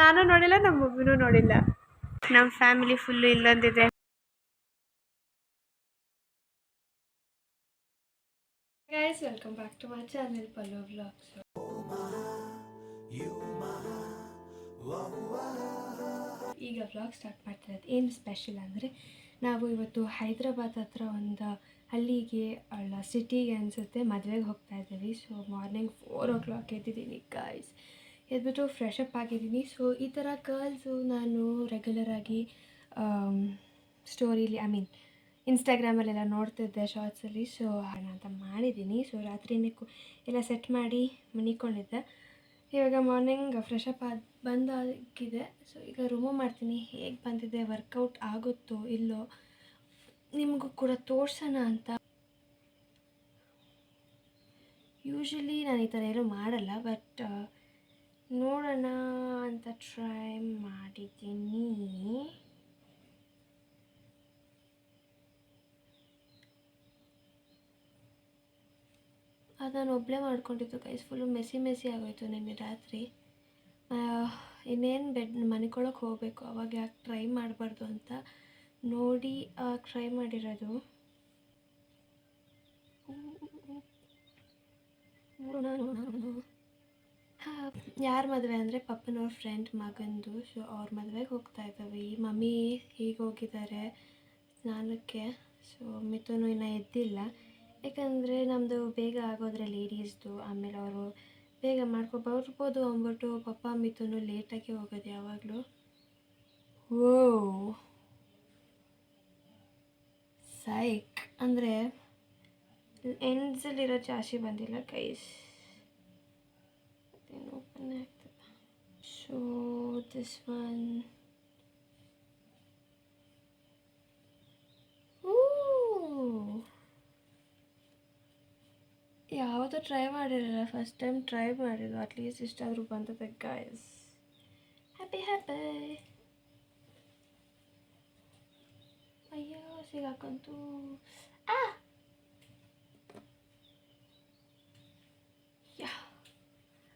ನಾನು ನೋಡಿಲ್ಲ, ನಮ್ಮ ಮಮ್ಮಿನೂ ನೋಡಿಲ್ಲ. ನಮ್ಮ family full ಇಲ್ಲೊಂದಿದೆ. Guys welcome back to my channel Pallu vlogs ಈಗ ವ್ಲಾಗ್ ಸ್ಟಾರ್ಟ್ ಮಾಡ್ತಾ ಏನು ಸ್ಪೆಷಲ್ ಅಂದರೆ, ನಾವು ಇವತ್ತು ಹೈದ್ರಾಬಾದ್ ಹತ್ರ ಒಂದು ಹಳ್ಳಿಗೆ ಅಲ್ಲ ಸಿಟಿಗೆ ಅನಿಸುತ್ತೆ. ಮದುವೆಗೆ ಹೋಗ್ತಾ ಇದ್ದೀವಿ. So morning four o'clock ಎದ್ದಿದ್ದೀನಿ ಗಾಯ್ಸ್ ಎದ್ಬಿಟ್ಟು ಫ್ರೆಶ್ ಅಪ್ ಆಗಿದ್ದೀನಿ. ಸೊ ಈ ಥರ ಗರ್ಲ್ಸು ನಾನು ರೆಗ್ಯುಲರಾಗಿ ಸ್ಟೋರಿಲಿ ಐ ಮೀನ್ ಇನ್ಸ್ಟಾಗ್ರಾಮಲ್ಲೆಲ್ಲ ನೋಡ್ತಿದ್ದೆ ಶಾರ್ಟ್ಸಲ್ಲಿ ಸೊ ಹಣ ಅಂತ ಮಾಡಿದ್ದೀನಿ. ಸೊ ರಾತ್ರಿನೇ ಕು, ಎಲ್ಲ ಸೆಟ್ ಮಾಡಿ ಮನಿಕೊಂಡಿದ್ದೆ. ಇವಾಗ ಮಾರ್ನಿಂಗ್ ಫ್ರೆಶ್ ಅಪ್ ಆದ, ಬಂದಾಗಿದೆ. ಸೊ ಈಗ ರಿಮೂವ್ ಮಾಡ್ತೀನಿ. ಹೇಗೆ ಬಂದಿದೆ ವರ್ಕೌಟ್ ಆಗುತ್ತೋ ಇಲ್ಲೋ ನಿಮಗೂ ಕೂಡ ತೋರ್ಸೋಣ ಅಂತ. ಯೂಶ್ವಲಿ ನಾನು ಈ ಥರ ಏನೂ ಮಾಡಲ್ಲ ಬಟ್ ನೋಡೋಣ ಅಂತ ಟ್ರೈ ಮಾಡಿದ್ದೀನಿ. ಅದು ನಾನು ಒಬ್ಬಳೇ ಮಾಡ್ಕೊಂಡಿದ್ದು ಗೈಸ್ ಫುಲ್ಲು ಮೆಸಿ ಮೆಸಿ ಆಗೋಯ್ತು ನಿನ್ನೆ ರಾತ್ರಿ. ಇನ್ನೇನು ಬೆಡ್ ಮನಿಕೊಳಕ್ಕೆ ಹೋಗಬೇಕು, ಅವಾಗ ಯಾಕೆ ಟ್ರೈ ಮಾಡಬಾರ್ದು ಅಂತ ನೋಡಿ ಟ್ರೈ ಮಾಡಿರೋದು. ನೋಡೋಣ ನೋಡೋಣ. ಯಾರ ಮದುವೆ ಅಂದರೆ ಪಪ್ಪನವ್ರ ಫ್ರೆಂಡ್ ಮಗಂದು. ಸೊ ಅವ್ರ ಮದುವೆಗೆ ಹೋಗ್ತಾ ಇದ್ದಾವೆ. ಮಮ್ಮಿ ಹೀಗೆ ಹೋಗಿದ್ದಾರೆ ಸ್ನಾನಕ್ಕೆ. ಸೊ ಮಿಥುನು ಇನ್ನೂ ಎದ್ದಿಲ್ಲ. ಯಾಕಂದರೆ ನಮ್ಮದು ಬೇಗ ಆಗೋದ್ರೆ ಲೇಡೀಸ್ದು ಆಮೇಲೆ ಅವರು ಬೇಗ ಮಾಡ್ಕೊ ಬರ್ಬೋದು ಅಂದ್ಬಿಟ್ಟು ಪಪ್ಪ, ಮಿಥುನು ಲೇಟಾಗಿ ಹೋಗೋದು ಯಾವಾಗಲೂ. ಓ ಸೈಕ್ ಅಂದರೆ ಎಂಡ್ಸಲ್ಲಿರೋ ಜಾಸ್ತಿ ಬಂದಿಲ್ಲ ಕೈಸ್ ಅದೇನು ಓಪನ್ ಆಗ್ತದೆ ಸೊ ದಿಸ್ ಒನ್ ಯಾವುದು ಟ್ರೈ ಮಾಡಿರಲಿಲ್ಲ ಫಸ್ಟ್ ಟೈಮ್ ಟ್ರೈ ಮಾಡಿದ್ದು ಅಟ್ಲೀಸ್ಟ್ ಇಷ್ಟಾದರೂ ಬಂದದೆ ಗಾಯಸ್ ಹ್ಯಾಪಿ ಹ್ಯಾಪಿ ಅಯ್ಯೋ ಸಿಗಾಕಂತು ಆ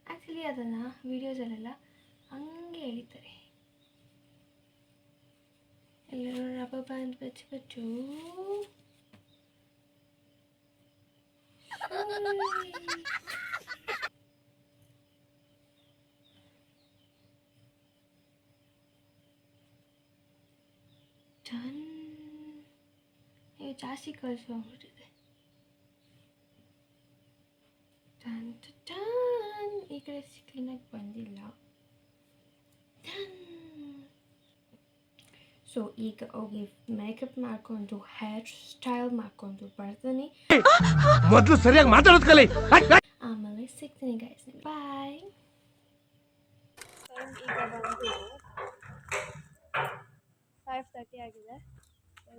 Actually ಅದನ್ನು ವೀಡಿಯೋಸಲ್ಲೆಲ್ಲ ಹಂಗೆ ಎಳಿತಾರೆ. ಎಲ್ಲರೂ ರಬ್ಬರ್ ಬ್ಯಾಂಡ್ ಬಚ್ಚು ಬಚ್ಚು. ಜಾಸ್ತಿ ಕಳಿಸು ಈ ಕಡೆ ಕ್ಲೀನಾಗಿ ಬಂದಿಲ್ಲ ಸೊ ಈಗ ಹೋಗಿ ಮೇಕಪ್ ಮಾಡ್ಕೊಂಡು ಹೇರ್ ಸ್ಟೈಲ್ ಮಾಡ್ಕೊಂಡು ಬರ್ತೀನಿ ಮೊದಲು ಸರಿಯಾಗಿ ಮಾತಾಡೋದು ಕಲಿ. ಆಮೇಲೆ ಸಿಗ್ತೀನಿ ಗೈಸ್ ಬಾಯ್ ಟೈಮ್ ಈಗ ಬಂದು ಫೈವ್ ತರ್ಟಿ ಆಗಿದೆ.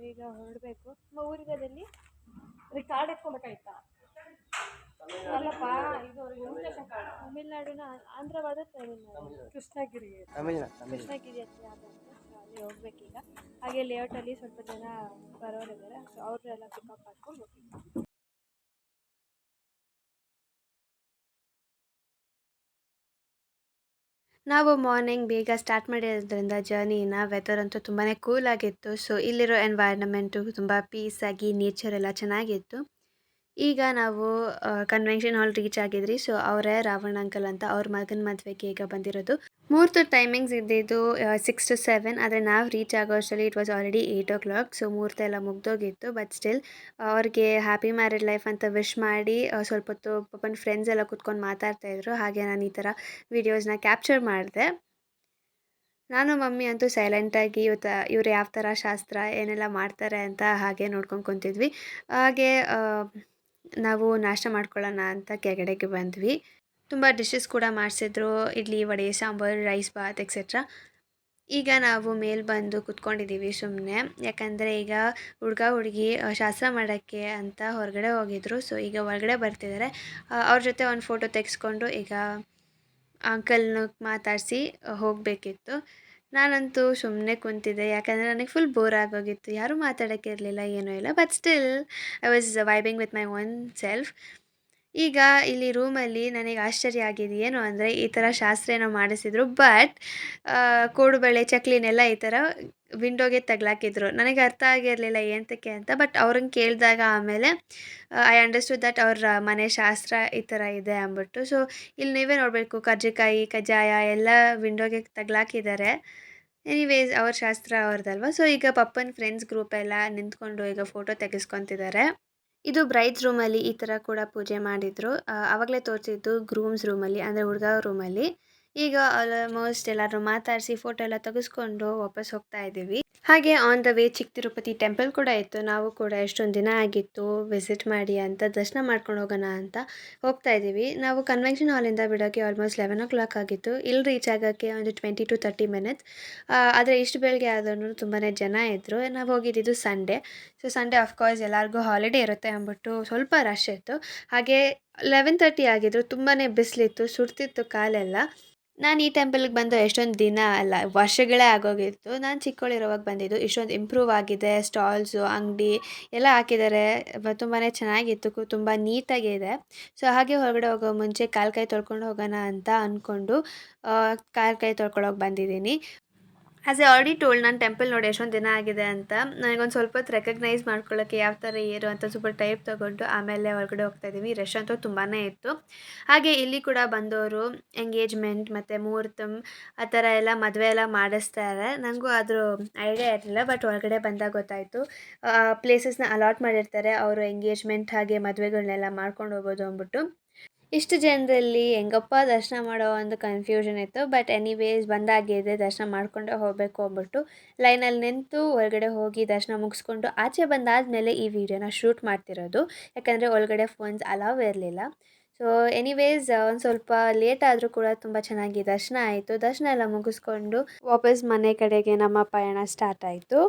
ಈಗ ಹೊರಡಬೇಕು. ನಮ್ಮ ಊರಿಗದಲ್ಲಿ ರೆಕಾರ್ಡ್ ಎತ್ಕೊಬೇಕಾಯ್ತಾ ಅಲ್ಲಪ್ಪ ಇದು ತಮಿಳ್ನಾಡುನ ಆಂಧ್ರವಾದ ತಮಿಳ್ನಾಡು. ಕೃಷ್ಣಗಿರಿ ಕೃಷ್ಣಗಿರಿ ಹತ್ರ ಅಲ್ಲಿ ಹೋಗ್ಬೇಕೀಗ. ಹಾಗೆ ಲೇಔಟಲ್ಲಿ ಸ್ವಲ್ಪ ಜನ ಬರೋರಿದ್ದಾರೆ. ಸೊ ಅವ್ರನ್ನೆಲ್ಲ ಪಿಕಪ್ ಮಾಡ್ಕೊಂಡು ಹೋಗ್ತೀವಿ ನಾವು ಮಾರ್ನಿಂಗ್ ಬೇಗ ಸ್ಟಾರ್ಟ್ ಮಾಡಿರೋದ್ರಿಂದ ಜರ್ನಿನ ವೆದರ್ ಅಂತೂ ತುಂಬಾ ಕೂಲ್ ಆಗಿತ್ತು. ಸೊ ಇಲ್ಲಿರೋ ಎನ್ವೈರ್ನಮೆಂಟು ತುಂಬ ಪೀಸಾಗಿ ನೇಚರ್ ಎಲ್ಲ ಚೆನ್ನಾಗಿತ್ತು. ಈಗ ನಾವು ಕನ್ವೆನ್ಷನ್ ಹಾಲ್ ರೀಚ್ ಆಗಿದ್ರಿ. ಸೊ ಅವರೇ ರಾವಣ ಅಂಕಲ್ ಅಂತ ಅವ್ರ ಮಗನ ಮದುವೆಗೆ ಈಗ ಬಂದಿರೋದು. ಮೂರ್ತು ಟೈಮಿಂಗ್ಸ್ ಇದ್ದಿದ್ದು ಸಿಕ್ಸ್ ಟು ಸೆವೆನ್ ಆದರೆ ನಾವು ರೀಚ್ ಆಗೋ ಅಷ್ಟರಲ್ಲಿ it was already eight o'clock so ಮುಹೂರ್ತ ಎಲ್ಲ ಮುಗ್ದೋಗಿತ್ತು ಬಟ್ ಸ್ಟಿಲ್ ಅವ್ರಿಗೆ ಹ್ಯಾಪಿ ಮ್ಯಾರಿಡ್ ಲೈಫ್ ಅಂತ ವಿಶ್ ಮಾಡಿ ಸ್ವಲ್ಪ ಹೊತ್ತು ಪಾಪನ ಫ್ರೆಂಡ್ಸ್ ಎಲ್ಲ ಕುತ್ಕೊಂಡು ಮಾತಾಡ್ತಾಯಿದ್ರು ಹಾಗೆ ನಾನು ಈ ಥರ ವೀಡಿಯೋಸ್ನ ಕ್ಯಾಪ್ಚರ್ ಮಾಡಿದೆ. ನಾನು, ಮಮ್ಮಿ ಅಂತೂ ಸೈಲೆಂಟಾಗಿ ಇವತ್ತು ಇವ್ರು ಯಾವ ಥರ ಶಾಸ್ತ್ರ ಏನೆಲ್ಲ ಮಾಡ್ತಾರೆ ಅಂತ ಹಾಗೆ ನೋಡ್ಕೊಂಡು ಕುಂತಿದ್ವಿ. ಹಾಗೆ ನಾವು ನಾಷ್ಟ ಮಾಡ್ಕೊಳ್ಳೋಣ ಅಂತ ಕೆಳಗಡೆಗೆ ಬಂದ್ವಿ. ತುಂಬ ಡಿಶಸ್ ಕೂಡ ಮಾಡಿಸಿದ್ರು. Idli, vada, sambar rice bath etcetera ಈಗ ನಾವು ಮೇಲೆ ಬಂದು ಕುತ್ಕೊಂಡಿದ್ದೀವಿ ಸುಮ್ಮನೆ ಯಾಕಂದರೆ ಈಗ ಹುಡುಗ, ಹುಡುಗಿ ಶಾಸ್ತ್ರ ಮಾಡೋಕ್ಕೆ ಅಂತ ಹೊರಗಡೆ ಹೋಗಿದ್ರು. ಸೊ ಈಗ ಹೊರಗಡೆ ಬರ್ತಿದ್ದಾರೆ ಅವ್ರ ಜೊತೆ ಒಂದು ಫೋಟೋ ತೆಗೆಸ್ಕೊಂಡು ಈಗ ಅಂಕಲ್ನ ಮಾತಾಡಿಸಿ ಹೋಗಬೇಕಿತ್ತು. ನಾನಂತೂ ಸುಮ್ಮನೆ ಕುಂತಿದ್ದೆ. ಯಾಕಂದರೆ ನನಗೆ ಫುಲ್ ಬೋರ್ ಆಗೋಗಿತ್ತು. ಯಾರೂ ಮಾತಾಡೋಕ್ಕೆ ಇರಲಿಲ್ಲ, ಏನೂ ಇಲ್ಲ. But still I was vibing with my own self ಈಗ ಇಲ್ಲಿ ರೂಮಲ್ಲಿ ನನಗೆ ಆಶ್ಚರ್ಯ ಆಗಿದೆ ಏನು ಅಂದರೆ ಈ ಥರ ಶಾಸ್ತ್ರ ಏನೋ ಮಾಡಿಸಿದ್ರು ಬಟ್ ಕೋಡುಬಳೆ ಚಕ್ಲಿನೆಲ್ಲ ಈ ಥರ ವಿಂಡೋಗೆ ತಗ್ಲಾಕಿದ್ರು. ನನಗೆ ಅರ್ಥ ಆಗಿರಲಿಲ್ಲ ಎಂತಕ್ಕೆ ಅಂತ ಬಟ್ ಅವ್ರನ್ನ ಕೇಳಿದಾಗ ಆಮೇಲೆ ಐ ಅಂಡರ್ಸ್ಟುಡ್ ದಟ್ ಅವ್ರ ಮನೆ ಶಾಸ್ತ್ರ ಈ ಥರ ಇದೆ ಅಂದ್ಬಿಟ್ಟು. ಸೊ ಇಲ್ಲಿ ನೀವೇ ನೋಡಬೇಕು, ಕರ್ಜಿಕಾಯಿ, ಕಜ್ಜಾಯ ಎಲ್ಲ ವಿಂಡೋಗೆ ತಗ್ಲಾಕಿದ್ದಾರೆ. ಎನಿವೇಸ್ ಅವ್ರ ಶಾಸ್ತ್ರ ಅವ್ರದ್ದಲ್ವ ಸೊ ಈಗ ಪಪ್ಪನ ಫ್ರೆಂಡ್ಸ್ ಗ್ರೂಪ್ ಎಲ್ಲ ನಿಂತ್ಕೊಂಡು ಈಗ ಫೋಟೋ ತೆಗೆಸ್ಕೊತಿದ್ದಾರೆ. ಇದು ಬ್ರೈಡ್ಸ್ ರೂಮಲ್ಲಿ ಈ ಥರ ಕೂಡ ಪೂಜೆ ಮಾಡಿದ್ರು. ಆವಾಗಲೇ ತೋರಿಸಿದ್ದು ಗ್ರೂಮ್ಸ್ ರೂಮಲ್ಲಿ ಅಂದರೆ ಹುಡುಗ ರೂಮಲ್ಲಿ ಈಗ ಆಲ್ಮೋಸ್ಟ್ ಎಲ್ಲರೂ ಮಾತಾಡಿಸಿ ಫೋಟೋ ಎಲ್ಲ ತೆಗೆಸ್ಕೊಂಡು ವಾಪಸ್ ಹೋಗ್ತಾ ಇದ್ದೀವಿ. ಹಾಗೆ ಆನ್ ದ ವೇ ಚಿಕ್ಕ ತಿರುಪತಿ ಟೆಂಪಲ್ ಕೂಡ ಇತ್ತು. ನಾವು ಕೂಡ ಎಷ್ಟೊಂದು ದಿನ ಆಗಿತ್ತು. ವಿಸಿಟ್ ಮಾಡಿ ಅಂತ ದರ್ಶನ ಮಾಡ್ಕೊಂಡು ಹೋಗೋಣ ಅಂತ ಹೋಗ್ತಾ ಇದ್ದೀವಿ. ನಾವು ಕನ್ವೆನ್ಷನ್ ಹಾಲಿಂದ ಬಿಡೋಕ್ಕೆ ಆಲ್ಮೋಸ್ಟ್ ಲೆವೆನ್ ಓ ಕ್ಲಾಕ್ ಆಗಿತ್ತು. ಇಲ್ಲಿ ರೀಚ್ ಆಗೋಕ್ಕೆ ಒಂದು ಟ್ವೆಂಟಿ ಟು ತರ್ಟಿ ಮಿನಿಟ್ಸ್ ಆದರೆ ಇಷ್ಟು ಬೆಳಗ್ಗೆ ಆದ್ರೂ ತುಂಬಾ ಜನ ಇದ್ದರು ನಾವು ಹೋಗಿದ್ದಿದ್ದು Sunday so Sunday of course ಎಲ್ಲರಿಗೂ ಹಾಲಿಡೇ ಇರುತ್ತೆ ಅಂದ್ಬಿಟ್ಟು ಸ್ವಲ್ಪ ರಶ್ ಇತ್ತು. ಹಾಗೆ ಲೆವೆನ್ ತರ್ಟಿ ಆಗಿದ್ರು ತುಂಬಾ ಬಿಸಿಲಿತ್ತು, ಸುಡ್ತಿತ್ತು ಕಾಲೆಲ್ಲ. ನಾನು ಈ ಟೆಂಪಲ್ಗೆ ಬಂದು ಎಷ್ಟೊಂದು ದಿನ ಅಲ್ಲ, ವರ್ಷಗಳೇ ಆಗೋಗಿತ್ತು. ನಾನು ಚಿಕ್ಕವಳಿರೋವಾಗ ಬಂದಿದ್ದು, ಇಷ್ಟೊಂದು ಇಂಪ್ರೂವ್ ಆಗಿದೆ ಸ್ಟಾಲ್ಸು ಅಂಗಡಿ ಎಲ್ಲ ಹಾಕಿದ್ದಾರೆ. ತುಂಬಾ ಚೆನ್ನಾಗಿತ್ತು ತುಂಬ ನೀಟಾಗಿದೆ ಸೊ, ಹಾಗೆ ಹೊರಗಡೆ ಹೋಗೋ ಮುಂಚೆ ಕಾಲು ಕೈ ತೊಳ್ಕೊಂಡು ಹೋಗೋಣ ಅಂತ ಅಂದ್ಕೊಂಡು ಕಾಲು ಕೈ ತೊಳ್ಕೊಳ್ಳೋಕೆ ಬಂದಿದ್ದೀನಿ. ಆ್ಯಸ್ ಎ ಆಲ್ರೆಡಿ ಟೋಲ್ಡ್ ನಾನು ಟೆಂಪಲ್ ನೋಡಿ ಎಷ್ಟೊಂದು ದಿನ ಆಗಿದೆ ಅಂತ, ನನಗೊಂದು ಸ್ವಲ್ಪ ಹೊತ್ತು ರೆಕಗ್ನೈಸ್ ಮಾಡ್ಕೊಳ್ಳೋಕ್ಕೆ ಯಾವ ಥರ ಏರು ಅಂತ ಸ್ವಲ್ಪ ಟೈಪ್ ತೊಗೊಂಡು ಆಮೇಲೆ ಹೊರಗಡೆ ಹೋಗ್ತಾ ಇದ್ದೀವಿ. ರಶ್ ಅಂತೂ ತುಂಬಾ ಇತ್ತು. ಹಾಗೆ ಇಲ್ಲಿ ಕೂಡ ಬಂದವರು ಎಂಗೇಜ್ಮೆಂಟ್ ಮತ್ತು ಮುಹೂರ್ತಮ್ ಆ ಥರ ಎಲ್ಲ ಮದುವೆ ಎಲ್ಲ ಮಾಡಿಸ್ತಾರೆ. ನನಗೂ ಅದ್ರ ಐಡಿಯಾ ಇರಲಿಲ್ಲ ಬಟ್ ಹೊರಗಡೆ ಬಂದಾಗ ಗೊತ್ತಾಯಿತು. ಪ್ಲೇಸಸ್ನ ಅಲಾಟ್ ಮಾಡಿರ್ತಾರೆ. ಅವರು ಎಂಗೇಜ್ಮೆಂಟ್ ಹಾಗೆ ಮದುವೆಗಳನ್ನೆಲ್ಲ ಮಾಡ್ಕೊಂಡು ಹೋಗೋದು ಅಂದ್ಬಿಟ್ಟು. ಇಷ್ಟು ಜನರಲ್ಲಿ ಹೆಂಗಪ್ಪ ದರ್ಶನ ಮಾಡೋ ಒಂದು ಕನ್ಫ್ಯೂಷನ್ ಇತ್ತು ಬಟ್ ಎನಿವೇಸ್ ಬಂದಾಗಿದೆ ದರ್ಶನ ಮಾಡ್ಕೊಂಡೇ ಹೋಗಬೇಕು ಅಂದ್ಬಿಟ್ಟು ಲೈನಲ್ಲಿ ನಿಂತು ಒಳಗಡೆ ಹೋಗಿ ದರ್ಶನ ಮುಗಿಸ್ಕೊಂಡು ಆಚೆ ಬಂದಾದಮೇಲೆ ಈ ವಿಡಿಯೋನ ಶೂಟ್ ಮಾಡ್ತಿರೋದು. ಯಾಕಂದರೆ ಒಳಗಡೆ ಫೋನ್ಸ್ ಅಲಾವ್ ಇರಲಿಲ್ಲ. ಸೊ ಎನಿವೇಸ್ ಒಂದು ಸ್ವಲ್ಪ ಲೇಟ್ ಆದರೂ ಕೂಡ ತುಂಬ ಚೆನ್ನಾಗಿ ದರ್ಶನ ಆಯಿತು. ದರ್ಶನ ಎಲ್ಲ ಮುಗಿಸ್ಕೊಂಡು ವಾಪಸ್ ಮನೆ ಕಡೆಗೆ ನಮ್ಮ ಪಯಣ ಸ್ಟಾರ್ಟ್ ಆಯಿತು.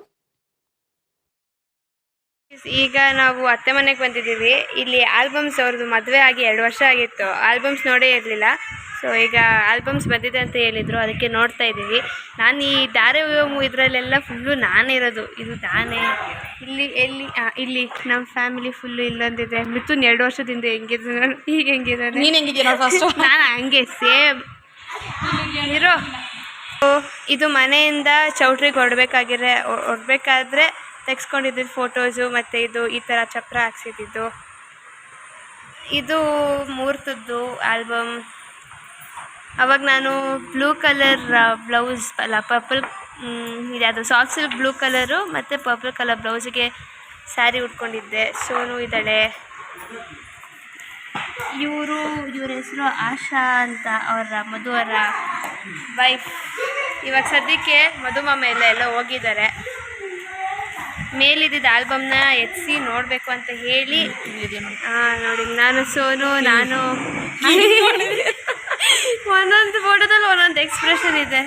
ಈಗ ನಾವು ಅತ್ತೆ ಮನೆಗೆ ಬಂದಿದ್ದೀವಿ. ಇಲ್ಲಿ ಆಲ್ಬಮ್ಸ್ ಅವ್ರದ್ದು ಮದುವೆ ಆಗಿ ಎರಡು ವರ್ಷ ಆಗಿತ್ತು. ಆಲ್ಬಮ್ಸ್ ನೋಡೇ ಇರಲಿಲ್ಲ. ಸೊ ಈಗ ಆಲ್ಬಮ್ಸ್ ಬಂದಿದೆ ಅಂತ ಹೇಳಿದರು. ಅದಕ್ಕೆ ನೋಡ್ತಾ ಇದ್ದೀವಿ. ನಾನು ಈ ದಾರೆ ಇದರಲ್ಲೆಲ್ಲ ಫುಲ್ಲು ನಾನೇ ಇರೋದು. ಇದು ನಾನೇ ಇಲ್ಲಿ ಎಲ್ಲಿ ಇಲ್ಲಿ. ನಮ್ಮ ಫ್ಯಾಮಿಲಿ ಫುಲ್ಲು ಇಲ್ಲೊಂದಿದೆ. ಮಿಥುನ್ ಎರಡು ವರ್ಷದಿಂದ ಹೆಂಗಿದೆ ನೋಡಿ ಈಗ ಹೆಂಗಿದ್ದಾನೆ? ನೀನು ಹೆಂಗಿದ್ದೀರಾ ನಾನು ಹಂಗೆ ಸೇಮ್ ಇರೋ. ಇದು ಮನೆಯಿಂದ ಚೌಟ್ರಿಗೆ ಹೊಡ್ಬೇಕಾಗಿರೋ ಹೊರಡ್ಬೇಕಾದ್ರೆ ತೆಗ್ಸ್ಕೊಂಡಿದ್ದಿದ್ದು ಫೋಟೋಸು ಮತ್ತು ಇದು ಈ ಥರ ಚಪ್ರ ಹಾಕ್ಸಿದ್ದು ಇದು ಮೂರ್ತದ್ದು ಆಲ್ಬಮ್ ಅವಾಗ ನಾನು ಬ್ಲೂ ಕಲರ್ ಬ್ಲೌಸ್ ಅಲ್ಲ ಪರ್ಪಲ್ ಇದ್ಯಾವುದು ಸಾಫ್ಟ್ ಸಿಲ್ಕ್ ಬ್ಲೂ ಕಲರು ಮತ್ತು ಪರ್ಪಲ್ ಕಲರ್ ಬ್ಲೌಸಿಗೆ ಸ್ಯಾರಿ ಉಟ್ಕೊಂಡಿದ್ದೆ. ಸೋನು ಇದ್ದಾಳೆ. ಇವರು, ಇವ್ರ ಹೆಸರು ಆಶಾ ಅಂತ ಅವರ ಮಧುವರ ವೈಫ್ ಇವಾಗ ಸದ್ಯಕ್ಕೆ ಮಧುಮಾಮ ಎಲ್ಲ ಎಲ್ಲ ಹೋಗಿದ್ದಾರೆ. ಮೇಲಿದ್ದಿದ್ದ ಆಲ್ಬಮ್ನ ಎತ್ಸಿ ನೋಡಬೇಕು ಅಂತ ಹೇಳಿ. ಹಾಂ ನೋಡಿ, ನಾನು ಸೋನು, ನಾನು. ಒಂದೊಂದು ಫೋಟೋದಲ್ಲಿ ಒಂದೊಂದು ಎಕ್ಸ್ಪ್ರೆಷನ್ ಇದೆ.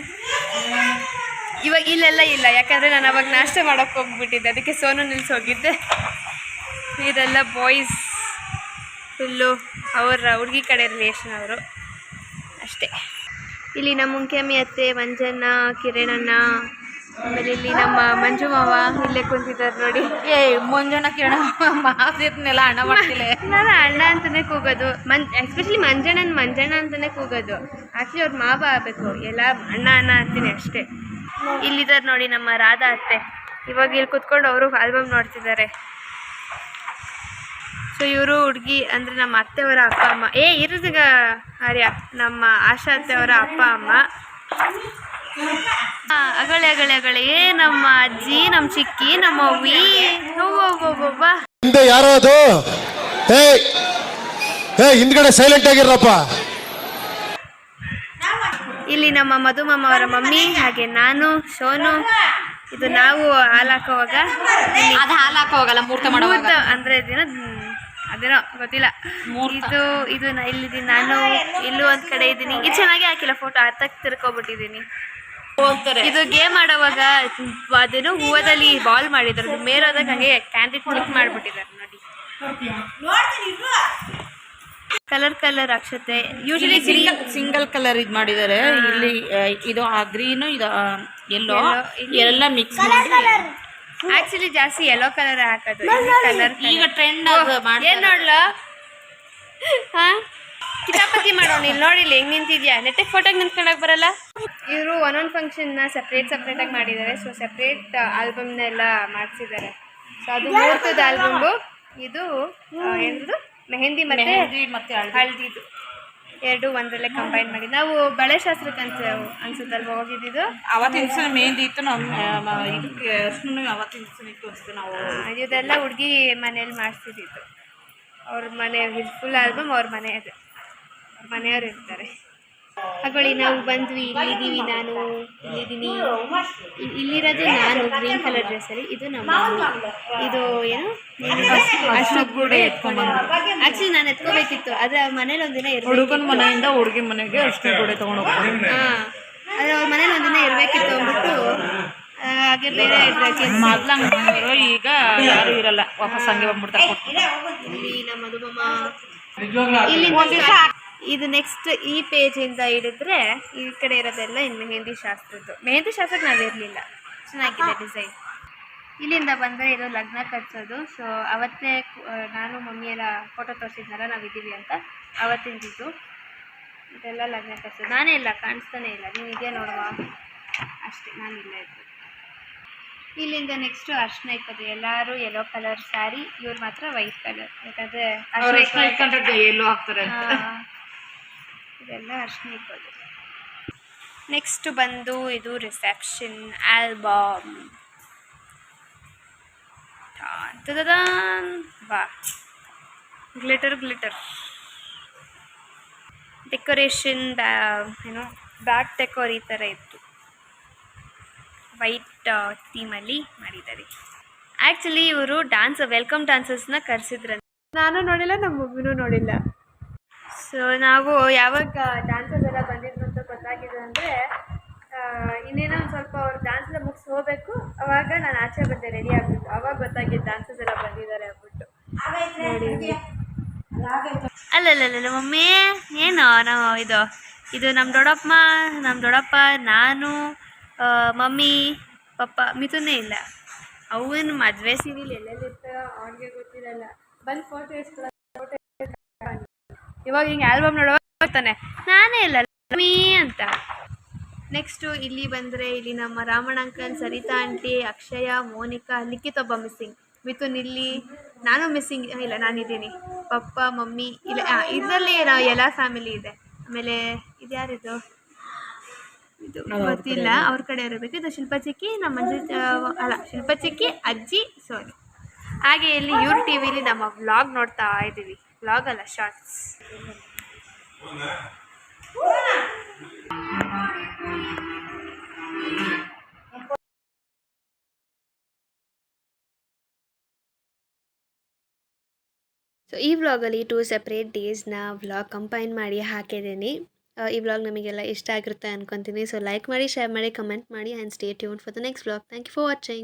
ಇವಾಗ ಇಲ್ಲೆಲ್ಲ ಇಲ್ಲ, ಯಾಕಂದರೆ ನಾನು ಅವಾಗ ನಾಷ್ಟ ಮಾಡೋಕ್ಕೆ ಹೋಗ್ಬಿಟ್ಟಿದ್ದೆ. ಅದಕ್ಕೆ ಸೋನು ನಿಲ್ಸಿ ಹೋಗಿದ್ದೆ. ಇದೆಲ್ಲ ಬಾಯ್ಸ್ ಫುಲ್ಲು ಅವರ ಹುಡುಗಿ ಕಡೆ ರಿಲೇಷನ್ ಅವರು. ಅಷ್ಟೇ. ಇಲ್ಲಿ ನಮ್ಮ ಮುಂಕೆಮ್ಮಿ ಅತ್ತೆ, ಮಂಜಣ್ಣ, ಕಿರಣಣ್ಣ ಆಮೇಲೆ ಇಲ್ಲಿ ನಮ್ಮ ಮಂಜು ಮಾವ ಇಲ್ಲೇ ಕುಂತಿದ್ದಾರೆ ನೋಡಿ. ಏ ಮುಂಜಾನೆ ಕಿರಣ ಮಾಸಿದ್ನೆಲ್ಲ ಹಣ ಮಾಡ್ತಿಲ್ಲ ನಾನು ಅಣ್ಣ ಅಂತಾನೆ ಕೂಗೋದು. ಮನ್ ಎಸ್ಪೆಷಲಿ ಮಂಜಣ್ಣನ ಮಂಜಣ್ಣ ಅಂತಾನೆ ಕೂಗೋದು. ಆಕ್ಚುಲಿ ಅವ್ರ ಮಾವ ಆಗಬೇಕು. ಎಲ್ಲ ಅಣ್ಣ ಅಣ್ಣ ಅಂತೀನಿ ಅಷ್ಟೇ. ಇಲ್ಲಿದ್ದಾರೆ ನೋಡಿ ನಮ್ಮ ರಾಧಾ ಅತ್ತೆ. ಇವಾಗ ಇಲ್ಲಿ ಕುತ್ಕೊಂಡು ಅವರು ಆಲ್ಬಮ್ ನೋಡ್ತಿದ್ದಾರೆ. ಸೊ ಇವರು ಹುಡುಗಿ ಅಂದರೆ ನಮ್ಮ ಅತ್ತೆಯವರ ಅಪ್ಪ, ಅಮ್ಮ. ಏ ಇರೋದೀಗ ಆರ್ಯ. ನಮ್ಮ ಆಶಾ ಅತ್ತೆಯವರ ಅಪ್ಪ, ಅಮ್ಮ. ಅಗಳೆ ಅಗಳೆ ಅಗಳೆ. ನಮ್ಮ ಅಜ್ಜಿ ನಮ್ಮ ಚಿಕ್ಕಿ ನಮ್ಮ ಅವ್ವಿ ಹಿಂದೆ ಯಾರೋ ಅದು ಏ ಏ ಹಿಂದ್ಗಡೆ ಸೈಲೆಂಟ್ ಆಗಿರಪ್ಪ ಇಲ್ಲಿ ನಮ್ಮ ಮಧುಮಮ್ಮ ಅವರ ಮಮ್ಮಿ ಹಾಗೆ ನಾನು ಸೋನು ಇದು ನಾವು ಹಾಲು ಹಾಕೋವಾಗ ಅದು ಹಾಲು ಮೂರ್ತ ಮಾಡುವಾಗ. ಅಂದ್ರೆ ದಿನ ಅದೇನೋ ಗೊತ್ತಿಲ್ಲ. ಇದು ಇದು ಇಲ್ಲಿದ್ದೀನಿ ನಾನು ಇಲ್ಲೂ ಒಂದ್ ಕಡೆ ಇದ್ದೀನಿ. ಇದು ಚೆನ್ನಾಗಿ ಹಾಕಿಲ್ಲ ಫೋಟೋ ಅರ್ಥಕ್ಕೆ ತಿರ್ಕೊಬಿಟ್ಟಿದ್ದೀನಿ. ಇದು ಗೇಮ್ ಆಡೋವಾಗ ಅದೇನೋ ಹೂವದಲ್ಲಿ ಬಾಲ್ ಮಾಡಿದ್ರು. ಮೇಲೋದಾಗ ಹಂಗೆ ಕ್ಯಾಂಡಿಡ್ ಕ್ಲಿಕ್ ಮಾಡಿಬಿಟ್ಟಿದ್ದಾರೆ ನೋಡಿ. ಕಲರ್ ಕಲರ್ ಅಕ್ಷತೆ. ಯೂಶಲಿ ಸಿಂಗಲ್ ಸಿಂಗಲ್ ಕಲರ್ ಇದು ಮಾಡಿದ್ದಾರೆ. ಇಲ್ಲಿ ಇದು ಆ ಗ್ರೀನು ಇದು ಎಲ್ಲೋ ಎಲ್ಲ ಮಿಕ್ಸ್ ಮಾಡಿ. ಆಕ್ಚುಲಿ ಜಾಸ್ತಿ ಎಲ್ಲೋ ಕಲರ್ ಹಾಕೋದು. ಕಲರ್ ಈಗ ಟ್ರೆಂಡ್ ಏನ್ ನೋಡ್ಲ? ಹಾಂ? ಕಿತಾಪತಿ ಮಾಡೋಣ. ಇಲ್ಲಿ ನೋಡಿಲ್ಲ ಹೆಂಗ್ ನಿಂತಿದ್ಯಾ? ನೆಟ್ಟಿಗೆ ಫೋಟೋಗೆ ನಿಂತ್ಕೊಂಡಾಗ ಬರಲ್ಲ? ಇವರು ಒಂದೊಂದು ನ ಸಪ್ರೇಟ್ ಸಪ್ರೇಟಾಗಿ ಮಾಡಿದ್ದಾರೆ. ಸೊ ಸಪ್ರೇಟ್ ಆಲ್ಬಮ್ನೆಲ್ಲ ಮಾಡಿಸಿದ್ದಾರೆ. ಸೊ ಅದು ಮೂರ್ತದ ಆಲ್ಬಮ್ ಇದು ಏನದು ಮೆಹಂದಿ ಮತ್ತೆ ಮೆಹಂದಿ ಮತ್ತೆ ಹಳದಿ. ಹಳದಿದು. ಎರಡು ಒಂದರಲ್ಲೇ ಕಂಬೈನ್ ಮಾಡಿ. ನಾವು ಬಳೆ ಶಾಸ್ತ್ರಕ್ಕೆ ಅಂತ ಅನ್ಸುತ್ತಲ್ವ ಹೋಗಿದ್ದು ಅವತ್ತಿನ ದಿವಸ ಮೆಹಂದಿ ಇತ್ತು. ನಾವು ಇದಕ್ಕೆ ಅವತ್ತಿನ ದಿವಸ ಇತ್ತು ಅನ್ಸುತ್ತೆ ನಾವು. ಇದೆಲ್ಲ ಹುಡುಗಿ ಮನೇಲಿ ಮಾಡಿಸಿದ್ದು ಅವ್ರ ಮನೆ ಫುಲ್ ಆಲ್ಬಮ್ ಅವ್ರ ಮನೆ ಅದೇ. ಮನೆಯವ್ರು ಇರ್ತಾರೆ. ಹಾಕೊಳ್ಳಿ ನಾವು ಬಂದ್ವಿ ಇಲ್ಲಿ ಇದೀವಿ ನಾನು ಇಲ್ಲಿದ್ದೀನಿ ಇಲ್ಲಿರೋದು ಇಲ್ಲಿರೋದೇ ನಾನು ಗ್ರೀನ್ ಕಲರ್ ಡ್ರೆಸ್ ಅಲ್ಲಿ. ಇದು ನಮ್ಮ ಇದು ಏನು? ಅಷ್ಟು ಆಕ್ಚುಲಿ ನಾನು ಎತ್ಕೋಬೇಕಿತ್ತು. ಆದ್ರೆ ಅವ್ರ ಮನೇಲಿ ಒಂದಿನ ಹುಡುಗನ ಮನೆಯಿಂದ ಹುಡುಗಿ ಮನೆಗೆ ಅರ್ಶಿನ ಗೋಡೆ ತಗೊಂಡು ಅದ್ರ ಹಾಂ. ಆದರೆ ಅವ್ರ ಮನೇಲಿ ಒಂದಿನ ಇರಬೇಕಿತ್ತು ಅಂದ್ಬಿಟ್ಟು ಹಾಗೆ ಬೇರೆ ಡ್ರೆಸ್ ಮೊದ್ಲು ಈಗ ಯಾರು ಇರಲ್ಲ. ವಾಪಸ್ ಹಂಗೆ ಬಂದ್ಬಿಡ್ತಾರೆ. ಇಲ್ಲಿ ನಮ್ಮ ಮಧುಮಮ್ಮ ಇಲ್ಲಿ ಇದು ನೆಕ್ಸ್ಟ್ ಈ ಪೇಜಿಂದ ಹಿಡಿದ್ರೆ ಈ ಕಡೆ ಇರೋದೆಲ್ಲ ಇನ್ನು ಮೆಹಂದಿ ಶಾಸ್ತ್ರದ್ದು. ಮೆಹಂದಿ ಶಾಸ್ತ್ರಕ್ಕೆ ನಾವು ಇರಲಿಲ್ಲ. ಚೆನ್ನಾಗಿದೆ ಡಿಸೈನ್ ಇಲ್ಲಿಂದ ಬಂದರೆ ಇದು ಲಗ್ನ ಕಟ್ಸೋದು. ಸೊ ಅವತ್ತೇ ನಾನು ಮಮ್ಮಿ ಎಲ್ಲ ಫೋಟೋ ತೋರಿಸಿದ್ನಲ್ಲ ನಾವಿದ್ದೀವಿ ಅಂತ ಅವತ್ತಿಂದಿದ್ದು ಇದೆಲ್ಲ ಲಗ್ನ ಕಟ್ಸೋದು. ನಾನೇ ಇಲ್ಲ ಕಾಣಿಸ್ತಾನೆ ಇಲ್ಲ. ನೀವು ಇದೇ ನೋಡುವ? ಅಷ್ಟೇ ನಾನು ಇಲ್ಲ ಇದ್ದು. ಇಲ್ಲಿಂದ ನೆಕ್ಸ್ಟು ಅರ್ಶನ ಇಕ್ಕೋದು ಎಲ್ಲರೂ ಯೆಲ್ಲೋ ಕಲರ್ ಸ್ಯಾರಿ ಇವ್ರು ಮಾತ್ರ ವೈಟ್ ಕಲರ್ ಯಾಕಂದರೆ ಅವ್ರು ಅರ್ಶಿನ ಇಟ್ಕೊಂಡ್ರೆ ಎಲ್ಲೋ ಹಾಕ್ತಾರೆ ಅಂತ ಆ, ಇದೆಲ್ಲ ಅರ್ಶಿನ ಇರ್ಬೋದು ನೆಕ್ಸ್ಟ್ ಬಂದು ಇದು ರಿಸೆಪ್ಷನ್ ಆಲ್ಬಮ್ ಬಾ ಗ್ಲಿಟರ್ ಗ್ಲಿಟರ್ ಡೆಕೋರೇಷನ್ ಏನು ಬ್ಯಾಕ್ ಡೆಕೋರ್ ಈ ಥರ ಇತ್ತು. ವೈಟ್ ಥೀಮಲ್ಲಿ ಮಾಡಿದ್ದಾರೆ. ಆ್ಯಕ್ಚುಲಿ ಇವರು ಡಾನ್ಸ್ ವೆಲ್ಕಮ್ ಡ್ಯಾನ್ಸಸ್ನ ಕರೆಸಿದ್ರಂತೆ. ನಾನು ನೋಡಿಲ್ಲ, ನಮ್ಮ ಮಗುನೂ ನೋಡಿಲ್ಲ. ಸೊ ನಾವು ಯಾವಾಗ ಡ್ಯಾನ್ಸಸ್ ಎಲ್ಲ ಬಂದಿದ್ರು ಅಂತ ಗೊತ್ತಾಗಿದೆ ಅಂದರೆ ಇನ್ನೇನೋ ಒಂದು ಸ್ವಲ್ಪ ಅವ್ರು ಡ್ಯಾನ್ಸ್ ಎಲ್ಲ ಮುಗಿಸಿ ಹೋಗಬೇಕು. ಅವಾಗ ನಾನು ಆಚೆ ಬಂದೆ ರೆಡಿ ಆಗ್ಬಿಟ್ಟು. ಅವಾಗ ಗೊತ್ತಾಗಿದ್ದು ಡ್ಯಾನ್ಸಸ್ ಎಲ್ಲ ಬಂದಿದ್ದಾರೆ ಅಂದ್ಬಿಟ್ಟು. ನೋಡಿ. ಅಲ್ಲಲ್ಲಲ್ಲ ಮಮ್ಮಿ, ಏನು ನಾವು ಇದು ಇದು ನಮ್ಮ ದೊಡ್ಡಪ್ಪ ನಮ್ಮ ದೊಡ್ಡಪ್ಪ, ನಾನು ಮಮ್ಮಿ, ಪಪ್ಪ, ಮಿಥುನೇ ಇಲ್ಲ. ಅವನ ಮದುವೆ ಸೀರಿಯಲ್ ಎಲ್ಲೆಲ್ಲಿರ್ತಾರೋ ಅವ್ರಿಗೆ ಗೊತ್ತಿರಲ್ಲ. ಬಂದು ಫೋಟೋ ಇಸ್ಕೊಳ್ಳೋ ಇವಾಗ ಹಿಂಗೆ ಆಲ್ಬಮ್ ನೋಡುವಾಗ ತಾನೆ ನಾನೇ ಇಲ್ಲ ಮಮ್ಮಿ ಅಂತ. ನೆಕ್ಸ್ಟು ಇಲ್ಲಿ ಬಂದರೆ ಇಲ್ಲಿ ನಮ್ಮ Ramanna uncle Sarita aunty Akshaya Monica Likhith ಒಬ್ಬ ಮಿಸ್ಸಿಂಗ್ ಮಿಥುನ್ ಇಲ್ಲಿ ನಾನು ಮಿಸ್ಸಿಂಗ್ ಇಲ್ಲ ನಾನಿದ್ದೀನಿ. ಪಪ್ಪ ಮಮ್ಮಿ ಇಲ್ಲ ಇದರಲ್ಲಿ ನಾವು ಎಲ್ಲ ಫ್ಯಾಮಿಲಿ ಇದೆ. ಆಮೇಲೆ ಇದ್ಯಾರಿದು ಇದು ಗೊತ್ತಿಲ್ಲ ಅವ್ರ ಕಡೆ ಇರಬೇಕು. ಇದು ಶಿಲ್ಪ ಚಿಕ್ಕಿ ನಮ್ಮ ಅಜ್ಜಿ ಅಲ್ಲ ಶಿಲ್ಪ ಚಿಕ್ಕಿ ಅಜ್ಜಿ ಸೋನಿ. ಹಾಗೆ ಇಲ್ಲಿ ಯೂರ್ ಟಿವಿಲಿ ನಮ್ಮ ವ್ಲಾಗ್ ನೋಡ್ತಾ ಇದ್ದೀವಿ. ವ್ಲಾಗ್ ಅಲ್ಲ ಶಾರ್ಟ್ಸ್ ಸೊ ಈ ವ್ಲಾಗಲ್ಲಿ ಟೂ ಸಪ್ರೇಟ್ ಡೇಸ್ನ ವ್ಲಾಗ್ ಕಂಪೈನ್ ಮಾಡಿ ಹಾಕಿದ್ದೀನಿ. ಆ, ಈ ವ್ಲಾಗ್ ನಮಗೆಲ್ಲ ಇಷ್ಟ ಆಗಿರುತ್ತೆ ಅನ್ಕೊತೀನಿ. ಸೊ ಲೈಕ್ ಮಾಡಿ ಶೇರ್ ಮಾಡಿ ಕಮೆಂಟ್ ಮಾಡಿ and stay tune for the next vlog thank you for watching